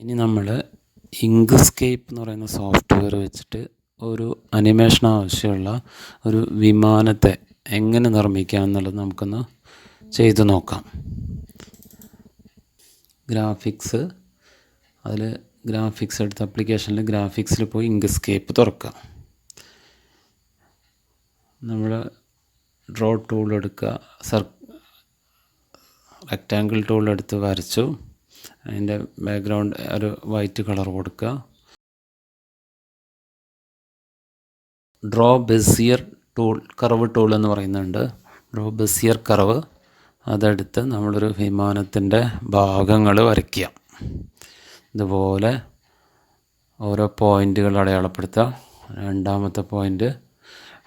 ഇനി നമ്മൾ ഇങ്ക്സ്കേപ്പ് എന്ന് പറയുന്ന സോഫ്റ്റ്വെയർ വെച്ചിട്ട് ഒരു അനിമേഷൻ ആവശ്യമുള്ള ഒരു വിമാനത്തെ എങ്ങനെ നിർമ്മിക്കാം എന്നുള്ളത് നമുക്കൊന്ന് ചെയ്തു നോക്കാം. ഗ്രാഫിക്സ്. അതിൽ ഗ്രാഫിക്സ് എടുത്ത അപ്ലിക്കേഷനിൽ ഗ്രാഫിക്സിൽ പോയി ഇങ്ക്സ്കേപ്പ് തുറക്കുക. നമ്മൾ ഡ്രോ ടൂൾ എടുക്കുക. സർ റെക്റ്റാങ്കിൾ ടൂൾ എടുത്ത് വരച്ചു. അതിന്റെ ബാക്ക്ഗ്രൗണ്ട് ഒരു വൈറ്റ് കളർ കൊടുക്കുക. Draw bezier tool curve tool എന്ന് പറയുന്നുണ്ട്. ഡ്രോ ബെസിയർ കർവ് അതെടുത്ത് നമ്മളൊരു വിമാനത്തിന്റെ ഭാഗങ്ങൾ വരയ്ക്കുക. ഇതുപോലെ ഓരോ പോയിന്റുകൾ അടയാളപ്പെടുത്തുക. രണ്ടാമത്തെ പോയിന്റ്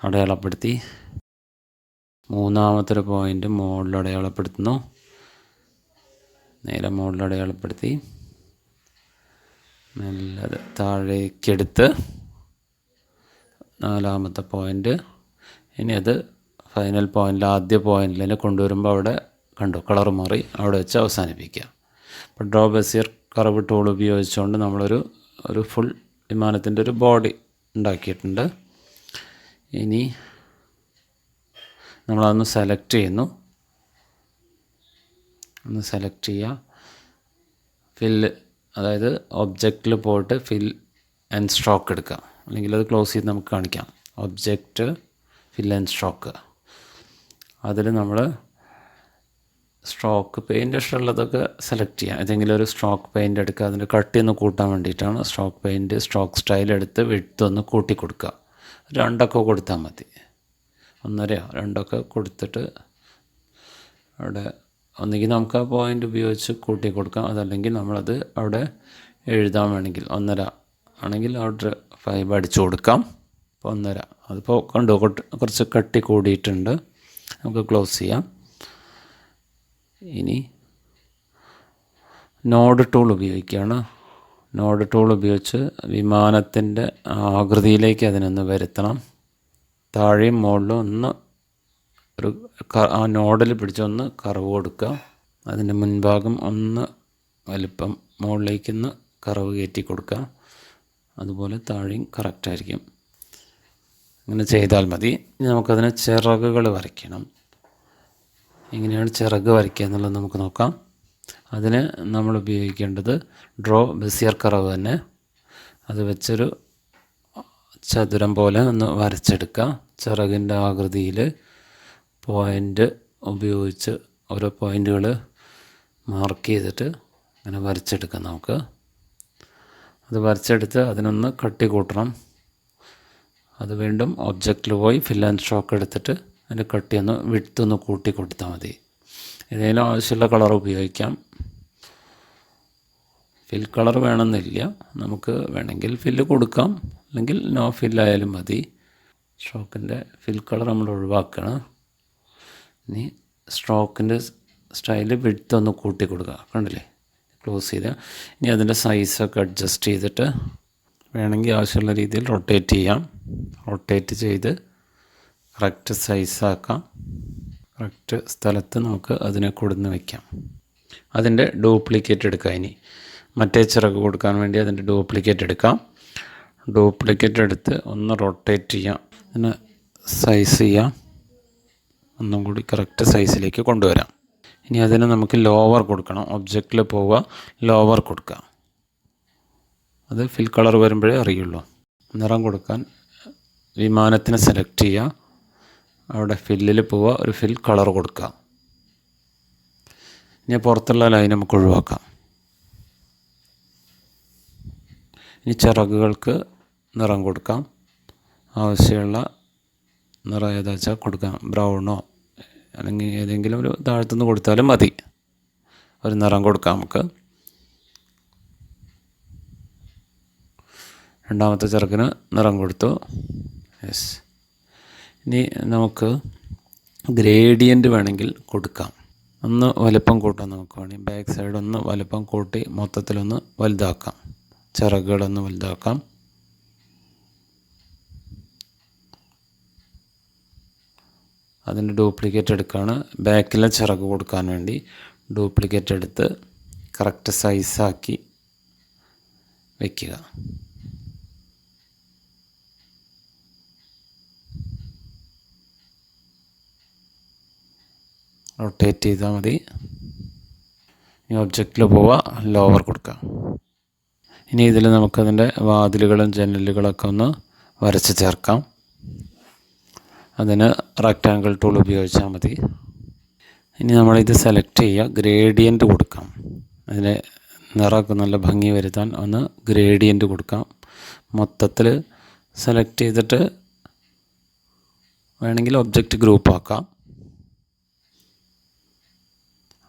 അടയാളപ്പെടുത്തി. മൂന്നാമത്തെ ഒരു പോയിന്റ് മുകളിൽ അടയാളപ്പെടുത്തുന്നു. നേരെ മുകളിൽ അടയാളപ്പെടുത്തി. നല്ലത്. താഴേക്കെടുത്ത്. നാലാമത്തെ പോയിന്റ് ഇനി അത് ഫൈനൽ പോയിന്റിൽ ആദ്യ പോയിന്റിൽ തന്നെ കൊണ്ടുവരുമ്പോൾ അവിടെ കണ്ടു കളർ മാറി അവിടെ വെച്ച് അവസാനിപ്പിക്കുക. അപ്പോൾ ഡ്രോ ബസിയർ കറവ് ടൂൾ ഉപയോഗിച്ചുകൊണ്ട് നമ്മളൊരു ഒരു ഫുൾ വിമാനത്തിന്റെ ഒരു ബോഡി ഉണ്ടാക്കിയിട്ടുണ്ട്. ഇനി നമ്മളതൊന്ന് സെലക്ട് ചെയ്യുന്നു. ഒന്ന് സെലക്ട് ചെയ്യുക ഫില്ല് അതായത് ഒബ്ജക്റ്റിൽ പോയിട്ട് ഫിൽ ആൻഡ് സ്ട്രോക്ക് എടുക്കുക അല്ലെങ്കിൽ അത് ക്ലോസ് ചെയ്ത് നമുക്ക് കാണിക്കാം. ഒബ്ജക്റ്റ് ഫിൽ ആൻഡ് സ്ട്രോക്ക് അതിൽ നമ്മൾ സ്ട്രോക്ക് പെയിന്റ് ഇഷ്ടമുള്ളതൊക്കെ സെലക്ട് ചെയ്യാം. ഏതെങ്കിലും ഒരു സ്ട്രോക്ക് പെയിന്റ് എടുക്കുക. അതിന്റെ കട്ടി ഒന്ന് കൂട്ടാൻ വേണ്ടിയിട്ടാണ് സ്ട്രോക്ക് പെയിന്റ് സ്ട്രോക്ക് സ്റ്റൈൽ എടുത്ത് വിട്ട് ഒന്ന് കൂട്ടി കൊടുക്കുക. രണ്ടൊക്കെ കൊടുത്താൽ മതി. ഒന്നരയോ? രണ്ടൊക്കെ കൊടുത്തിട്ട് അവിടെ ഒന്നുകിൽ നമുക്ക് ആ പോയിന്റ് ഉപയോഗിച്ച് കൂട്ടി കൊടുക്കാം. അതല്ലെങ്കിൽ നമ്മളത് അവിടെ എഴുതാൻ വേണമെങ്കിൽ ഒന്നര. ആണെങ്കിൽ അവിടെ ഫൈവ് അടിച്ചു കൊടുക്കാം. അപ്പോൾ ഒന്നര. അതിപ്പോൾ കണ്ടു കുറച്ച് കട്ടി കൂടിയിട്ടുണ്ട്. നമുക്ക് ക്ലോസ് ചെയ്യാം. ഇനി നോഡ് ടൂൾ ഉപയോഗിക്കുകയാണ്. നോഡ് ടൂൾ ഉപയോഗിച്ച് വിമാനത്തിന്റെ ആകൃതിയിലേക്ക് അതിനൊന്ന് വരുത്തണം. താഴെയും മുകളിലും ഒന്ന് ഒരു ആ നോഡിൽ പിടിച്ചൊന്ന് കറവ് കൊടുക്കുക. അതിന്റെ മുൻഭാഗം ഒന്ന് വലിപ്പം മുകളിലേക്കൊന്ന് കറവ് കയറ്റി കൊടുക്കുക. അതുപോലെ താഴെയും കറക്റ്റായിരിക്കും അങ്ങനെ ചെയ്താൽ മതി. ഇനി നമുക്കതിന് ചിറകുകൾ വരയ്ക്കണം. എങ്ങനെയാണ് ചിറക് വരയ്ക്കുക എന്നുള്ളത് നമുക്ക് നോക്കാം. അതിന് നമ്മൾ ഉപയോഗിക്കേണ്ടത് ഡ്രോ ബസിയർ കറവ് തന്നെ. അത് വെച്ചൊരു ചതുരം പോലെ ഒന്ന് വരച്ചെടുക്കുക. ചിറകിന്റെ ആകൃതിയിൽ പോയിന്റ് ഉപയോഗിച്ച് ഓരോ പോയിന്റുകൾ മാർക്ക് ചെയ്തിട്ട് അങ്ങനെ വരച്ചെടുക്കാം നമുക്ക്. അത് വരച്ചെടുത്ത് അതിനൊന്ന് കട്ടി കൂട്ടണം. അത് വീണ്ടും ഒബ്ജക്റ്റിൽ പോയി ഫിൽ ആൻഡ് സ്ട്രോക്ക് എടുത്തിട്ട് അതിന്റെ കട്ടി ഒന്ന് വിട്ടൊന്ന് കൂട്ടി കൊടുത്താൽ മതി. ഏതെങ്കിലും ആവശ്യമുള്ള കളർ ഉപയോഗിക്കാം. ഫിൽ കളർ വേണമെന്നില്ല. നമുക്ക് വേണമെങ്കിൽ ഫില്ല് കൊടുക്കാം. അല്ലെങ്കിൽ നോ ഫില്ലായാലും മതി. സ്ട്രോക്കിന്റെ ഫിൽ കളർ നമ്മൾ ഒഴിവാക്കണം. ഇനി സ്ട്രോക്കിന്റെ സ്റ്റൈൽ വിടുത്തൊന്ന് കൂട്ടി കൊടുക്കുക. കണ്ടില്ലേ? ക്ലോസ് ചെയ്ത്. ഇനി അതിന്റെ സൈസൊക്കെ അഡ്ജസ്റ്റ് ചെയ്തിട്ട് വേണമെങ്കിൽ ആവശ്യമുള്ള രീതിയിൽ റൊട്ടേറ്റ് ചെയ്യാം. റൊട്ടേറ്റ് ചെയ്ത് കറക്റ്റ് സൈസാക്കാം കറക്റ്റ് സ്ഥലത്ത് നമുക്ക് അതിനെ കൊടുന്ന് വയ്ക്കാം അതിന്റെ ഡ്യൂപ്ലിക്കേറ്റ് എടുക്കാം ഇനി. മറ്റേ ചിറക് കൊടുക്കാൻ വേണ്ടി അതിന്റെ ഡ്യൂപ്ലിക്കേറ്റ് എടുക്കാം. ഡ്യൂപ്ലിക്കേറ്റ് എടുത്ത് ഒന്ന് റൊട്ടേറ്റ് ചെയ്യാം. അതിന് സൈസ് ചെയ്യാം. ഒന്നും കൂടി കറക്റ്റ് സൈസിലേക്ക് കൊണ്ടുവരാം. ഇനി അതിന് നമുക്ക് ലോവർ കൊടുക്കണം. ഒബ്ജക്റ്റിൽ പോവുക ലോവർ കൊടുക്കുക. അത് ഫിൽ കളർ വരുമ്പോഴേ അറിയുള്ളൂ. നിറം കൊടുക്കാൻ വിമാനത്തിനെ സെലക്ട് ചെയ്യുക. അവിടെ ഫില്ലിൽ പോവുക ഒരു ഫിൽ കളർ കൊടുക്കുക. ഇനി പുറത്തുള്ള ലൈൻ നമുക്ക് ഒഴിവാക്കാം. ഇനി ചിറകുകൾക്ക് നിറം കൊടുക്കാം. ആവശ്യമുള്ള നിറം ഏതാ വെച്ചാൽ കൊടുക്കാം. ബ്രൗണോ അല്ലെങ്കിൽ ഏതെങ്കിലും ഒരു താഴത്തുനിന്ന് കൊടുത്താലും മതി. ഒരു നിറം കൊടുക്കാം നമുക്ക്. രണ്ടാമത്തെ ചെറുക്കിന് നിറം കൊടുത്തു. യെസ് ഇനി നമുക്ക് ഗ്രേഡിയന്റ് വേണമെങ്കിൽ കൊടുക്കാം. ഒന്ന് വലുപ്പം കൂട്ടാം നമുക്ക് വേണമെങ്കിൽ. ബാക്ക് സൈഡ് ഒന്ന് വലുപ്പം കൂട്ടി മൊത്തത്തിലൊന്ന് വലുതാക്കാം. ചിറകുകളൊന്ന് വലുതാക്കാം. അതിന്റെ ഡ്യൂപ്ലിക്കേറ്റ് എടുക്കുകയാണ് ബാക്കിലെ ചിറക് കൊടുക്കാൻ വേണ്ടി ഡ്യൂപ്ലിക്കേറ്റ് എടുത്ത് കറക്റ്റ് സൈസാക്കി വയ്ക്കുക റൊട്ടേറ്റ് ചെയ്താൽ മതി. ഈ ഒബ്ജക്റ്റിൽ പോവുക ലോവർ കൊടുക്കുക ഇനി ഇതിൽ നമുക്കതിന്റെ വാതിലുകളും ജനലുകളൊക്കെ ഒന്ന് വരച്ച് ചേർക്കാം. അതിന് റെക്റ്റാങ്കിൾ ടൂൾ ഉപയോഗിച്ചാൽ മതി. ഇനി നമ്മളിത് സെലക്ട് ചെയ്യുക. ഗ്രേഡിയന്റ് കൊടുക്കാം. അതിന് നിറമൊക്കെ നല്ല ഭംഗി വരുത്താൻ ഒന്ന് ഗ്രേഡിയന്റ് കൊടുക്കാം. മൊത്തത്തിൽ സെലക്ട് ചെയ്തിട്ട് വേണമെങ്കിൽ ഒബ്ജക്റ്റ് ഗ്രൂപ്പ് ആക്കാം.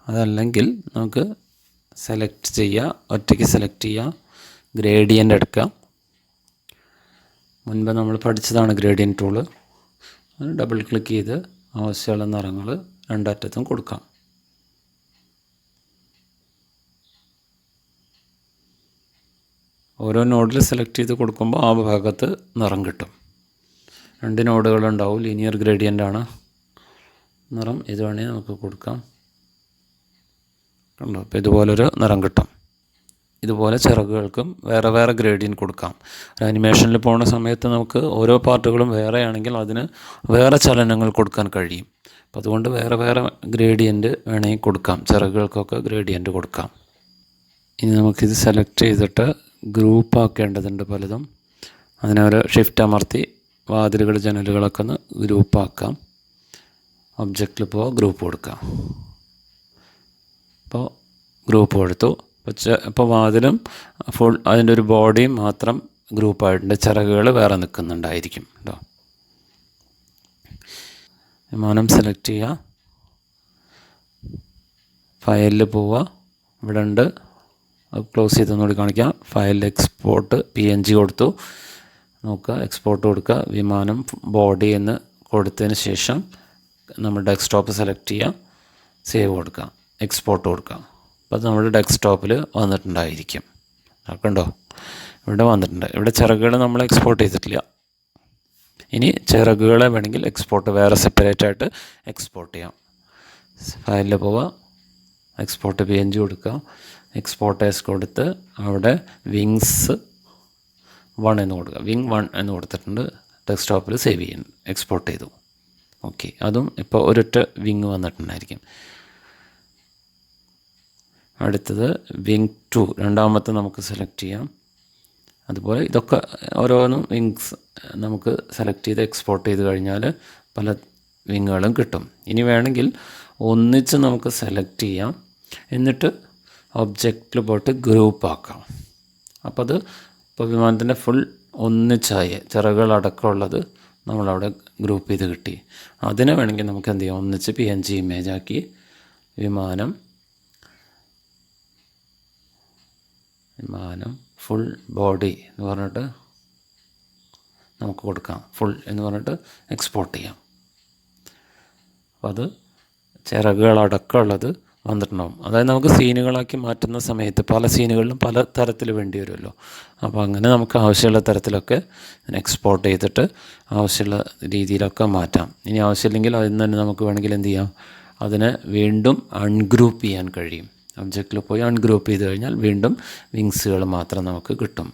അതല്ലെങ്കിൽ നമുക്ക് സെലക്ട് ചെയ്യുക ഒറ്റയ്ക്ക് സെലക്ട് ചെയ്യുക ഗ്രേഡിയന്റ് എടുക്കുക മുൻപ് നമ്മൾ പഠിച്ചതാണ് ഗ്രേഡിയൻ ടൂൾ ഡബിൾ ക്ലിക്ക് ചെയ്ത് ആവശ്യമുള്ള നിറങ്ങൾ രണ്ടറ്റത്തും കൊടുക്കാം. ഓരോ നോഡിൽ സെലക്ട് ചെയ്ത് കൊടുക്കുമ്പോൾ ആ ഭാഗത്ത് നിറം കിട്ടും. രണ്ട് നോഡുകളുണ്ടാവും ലീനിയർ ഗ്രേഡിയന്റ് ആണ്. നിറം ഇത് വേണമെങ്കിൽ നമുക്ക് കൊടുക്കാം. കണ്ടോ? അപ്പോൾ ഇതുപോലൊരു നിറം കിട്ടും. ഇതുപോലെ ചിറകുകൾക്കും വേറെ വേറെ ഗ്രേഡിയൻ കൊടുക്കാം. ഒരു അനിമേഷനിൽ പോകുന്ന സമയത്ത് നമുക്ക് ഓരോ പാർട്ടുകളും വേറെയാണെങ്കിൽ അതിന് വേറെ ചലനങ്ങൾ കൊടുക്കാൻ കഴിയും. അപ്പോൾ അതുകൊണ്ട് വേറെ വേറെ ഗ്രേഡിയന്റ് വേണമെങ്കിൽ കൊടുക്കാം. ചിറകുകൾക്കൊക്കെ ഗ്രേഡിയന്റ് കൊടുക്കാം. ഇനി നമുക്കിത് സെലക്ട് ചെയ്തിട്ട് ഗ്രൂപ്പ് ആക്കേണ്ടതുണ്ട് പലതും. അതിനൊരു ഷിഫ്റ്റ് അമർത്തി വാതിലുകൾ ജനലുകളൊക്കെ ഒന്ന് ഗ്രൂപ്പാക്കാം ഒബ്ജക്റ്റിൽ പോവാം ഗ്രൂപ്പ് കൊടുക്കാം. അപ്പോൾ ഗ്രൂപ്പ് കൊടുത്തു. അപ്പോൾ ഇപ്പോൾ വാതിലും ഫുൾ അതിന്റെ ഒരു ബോഡിയും മാത്രം ഗ്രൂപ്പായിട്ടുണ്ട് ചിറകുകൾ വേറെ നിൽക്കുന്നുണ്ടായിരിക്കും കേട്ടോ വിമാനം സെലക്ട് ചെയ്യുക. ഫയലിൽ പോവുക. ഇവിടെ ഉണ്ട്. അത് ക്ലോസ് ചെയ്തൊന്നുകൂടി കാണിക്കാം. ഫയലിൽ എക്സ്പോർട്ട് പി എൻ ജി കൊടുത്തു. നോക്കുക. എക്സ്പോർട്ട് കൊടുക്കുക. വിമാനം ബോഡി എന്ന് കൊടുത്തതിന് ശേഷം നമ്മൾ ഡെസ്ക്ടോപ്പ് സെലക്ട് ചെയ്യുക. സേവ് കൊടുക്കുക. എക്സ്പോർട്ട് കൊടുക്കുക. അപ്പോൾ നമ്മുടെ ഡെസ്ക്ടോപ്പിൽ വന്നിട്ടുണ്ടായിരിക്കും. കണ്ടോ ഇവിടെ വന്നിട്ടുണ്ട്. ഇവിടെ ചിറകുകൾ നമ്മൾ എക്സ്പോർട്ട് ചെയ്തിട്ടില്ല. ഇനി ചിറകുകളെ വേണമെങ്കിൽ എക്സ്പോർട്ട് വേറെ സെപ്പറേറ്റ് ആയിട്ട് എക്സ്പോർട്ട് ചെയ്യാം. ഫയലിൽ പോവുക എക്സ്പോർട്ട് പി എൻ ജി കൊടുക്കുക എക്സ്പോർട്ടേഴ്സ് കൊടുത്ത് അവിടെ വിങ്സ് വൺ എന്ന് കൊടുക്കുക വിങ് വൺ എന്ന് കൊടുത്തിട്ടുണ്ട്. ഡെസ്ക്ടോപ്പിൽ സേവ് ചെയ്യുന്നു എക്സ്പോർട്ട് ചെയ്തു. ഓക്കെ അതും ഇപ്പോൾ ഒരൊറ്റ വിങ് വന്നിട്ടുണ്ടായിരിക്കും. അടുത്തത് വിങ് ടു രണ്ടാമത്തെ നമുക്ക് സെലക്ട് ചെയ്യാം. അതുപോലെ ഇതൊക്കെ ഓരോന്നും വിങ്സ് നമുക്ക് സെലക്ട് ചെയ്ത് എക്സ്പോർട്ട് ചെയ്ത് കഴിഞ്ഞാൽ പല വിങ്ങുകളും കിട്ടും. ഇനി വേണമെങ്കിൽ ഒന്നിച്ച് നമുക്ക് സെലക്ട് ചെയ്യാം. എന്നിട്ട് ഒബ്ജക്റ്റിൽ പോയിട്ട് ഗ്രൂപ്പ് ആക്കാം. അപ്പോൾ അത് ഇപ്പോൾ വിമാനത്തിന്റെ ഫുൾ ഒന്നിച്ചായി. ചിറകുകളടക്കമുള്ളത് നമ്മളവിടെ ഗ്രൂപ്പ് ചെയ്ത് കിട്ടി. അതിനെ വേണമെങ്കിൽ നമുക്ക് എന്ത് ചെയ്യാം? ഒന്നിച്ച് പി എൻ ജി ഇമേജ് ആക്കി വിമാനം വിമാനം ഫുൾ ബോഡി എന്ന് പറഞ്ഞിട്ട് നമുക്ക് കൊടുക്കാം. ഫുൾ എന്ന് പറഞ്ഞിട്ട് എക്സ്പോർട്ട് ചെയ്യാം. അപ്പോൾ അത് ചിറകുകളടക്കമുള്ളത് വന്നിട്ടുണ്ടാവും. അതായത് നമുക്ക് സീനുകളാക്കി മാറ്റുന്ന സമയത്ത് പല സീനുകളിലും പല തരത്തിൽ വേണ്ടി വരുമല്ലോ. അപ്പോൾ അങ്ങനെ നമുക്ക് ആവശ്യമുള്ള തരത്തിലൊക്കെ എക്സ്പോർട്ട് ചെയ്തിട്ട് ആവശ്യമുള്ള രീതിയിലൊക്കെ മാറ്റാം. ഇനി ആവശ്യമില്ലെങ്കിൽ അതിൽ നിന്ന് തന്നെ നമുക്ക് വേണമെങ്കിൽ എന്ത് ചെയ്യാം? അതിനെ വീണ്ടും അൺഗ്രൂപ്പ് ചെയ്യാൻ കഴിയും. ഒബ്ജക്റ്റിൽ പോയി അൺഗ്രൂപ്പ് ചെയ്ത് കഴിഞ്ഞാൽ വീണ്ടും വിങ്സുകൾ മാത്രം നമുക്ക് കിട്ടും.